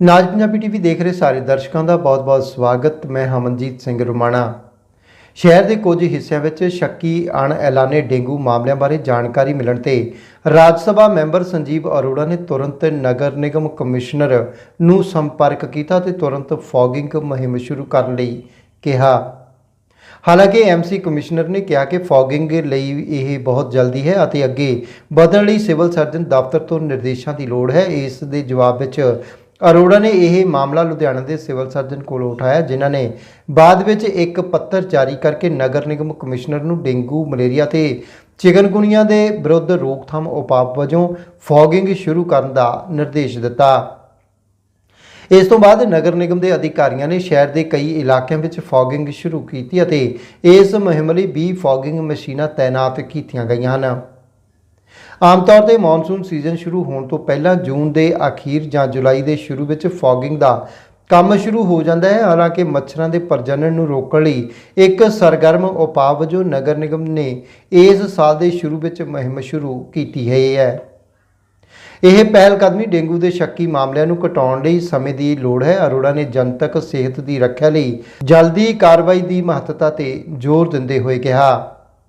ਨਾਜ Punjabi TV ਦੇਖ ਰਹੇ ਸਾਰੇ ਦਰਸ਼ਕਾਂ ਦਾ ਬਹੁਤ-ਬਹੁਤ ਸਵਾਗਤ। ਮੈਂ ਹਮਨਜੀਤ ਸਿੰਘ ਰੁਮਾਣਾ। ਸ਼ਹਿਰ ਦੇ ਕੁਝ ਹਿੱਸਿਆਂ ਵਿੱਚ ਸ਼ੱਕੀ ਅਣ ਐਲਾਨੇ ਡੇਂਗੂ ਮਾਮਲਿਆਂ ਬਾਰੇ ਜਾਣਕਾਰੀ ਮਿਲਣ ਤੇ ਰਾਜ ਸਭਾ ਮੈਂਬਰ ਸੰਜੀਵ ਅਰੋੜਾ ਨੇ ਤੁਰੰਤ ਨਗਰ ਨਿਗਮ ਕਮਿਸ਼ਨਰ ਨੂੰ ਸੰਪਰਕ ਕੀਤਾ ਤੇ ਤੁਰੰਤ ਫੌਗਿੰਗ ਮੁਹਿੰਮ ਸ਼ੁਰੂ ਕਰਨ ਲਈ ਕਿਹਾ। ਹਾਲਾਂਕਿ ਐਮਸੀ ਕਮਿਸ਼ਨਰ ਨੇ ਕਿਹਾ ਕਿ ਫੌਗਿੰਗ ਲਈ ਇਹ ਬਹੁਤ ਜਲਦੀ ਹੈ ਅਤੇ ਅੱਗੇ ਵਧਣ ਲਈ ਸਿਵਲ ਸਰਜਨ ਦਫ਼ਤਰ ਤੋਂ ਨਿਰਦੇਸ਼ਾਂ ਦੀ ਲੋੜ ਹੈ। ਇਸ ਦੇ ਜਵਾਬ ਵਿੱਚ ਅਰੋੜਾ ਨੇ ਇਹ ਮਾਮਲਾ ਲੁਧਿਆਣਾ ਦੇ ਸਿਵਲ ਸਰਜਨ ਕੋਲ ਉਠਾਇਆ, ਜਿਨ੍ਹਾਂ ਨੇ ਬਾਅਦ ਵਿੱਚ ਇੱਕ ਪੱਤਰ ਜਾਰੀ ਕਰਕੇ ਨਗਰ ਨਿਗਮ ਕਮਿਸ਼ਨਰ ਨੂੰ ਡੇਂਗੂ, ਮਲੇਰੀਆ ਤੇ ਚਿਕਨਗੁਨੀਆ ਦੇ ਵਿਰੁੱਧ ਰੋਕਥਾਮ ਉਪਾਅ ਵਜੋਂ ਫੌਗਿੰਗ ਸ਼ੁਰੂ ਕਰਨ ਦਾ ਨਿਰਦੇਸ਼ ਦਿੱਤਾ। ਇਸ ਤੋਂ ਬਾਅਦ ਨਗਰ ਨਿਗਮ ਦੇ ਅਧਿਕਾਰੀਆਂ ਨੇ ਸ਼ਹਿਰ ਦੇ ਕਈ ਇਲਾਕਿਆਂ ਵਿੱਚ ਫੌਗਿੰਗ ਸ਼ੁਰੂ ਕੀਤੀ ਅਤੇ ਇਸ ਮੁਹਿੰਮ ਲਈ 20 ਫੌਗਿੰਗ ਮਸ਼ੀਨਾਂ ਤਾਇਨਾਤ ਕੀਤੀਆਂ ਗਈਆਂ ਹਨ। ਆਮ ਤੌਰ ਤੇ ਮੌਨਸੂਨ ਸੀਜ਼ਨ ਸ਼ੁਰੂ ਹੋਣ ਤੋਂ ਪਹਿਲਾਂ ਜੂਨ ਦੇ ਅਖੀਰ ਜਾਂ ਜੁਲਾਈ ਦੇ ਸ਼ੁਰੂ ਵਿੱਚ ਫੌਗਿੰਗ ਦਾ ਕੰਮ ਸ਼ੁਰੂ ਹੋ ਜਾਂਦਾ ਹੈ। ਹਾਲਾਂਕਿ ਮੱਛਰਾਂ ਦੇ ਪ੍ਰਜਨਨ ਨੂੰ ਰੋਕਣ ਲਈ ਇੱਕ ਸਰਗਰਮ ਉਪਾਅ ਵਜੋਂ ਨਗਰ ਨਿਗਮ ਨੇ ਇਸ ਸਾਲ ਦੇ ਸ਼ੁਰੂ ਵਿੱਚ ਮੁਹਿੰਮ ਸ਼ੁਰੂ ਕੀਤੀ ਹੈ। ਇਹ ਪਹਿਲ ਕਦਮੀ ਡੇਂਗੂ ਦੇ ਸ਼ੱਕੀ ਮਾਮਲਿਆਂ ਨੂੰ ਘਟਾਉਣ ਲਈ ਸਮੇਂ ਦੀ ਲੋੜ ਹੈ। ਅਰੋੜਾ ਨੇ ਜਨਤਕ ਸਿਹਤ ਦੀ ਰੱਖਿਆ ਲਈ ਜਲਦੀ ਕਾਰਵਾਈ ਦੀ ਮਹੱਤਤਾ ਤੇ ਜ਼ੋਰ ਦਿੰਦੇ ਹੋਏ ਕਿਹਾ।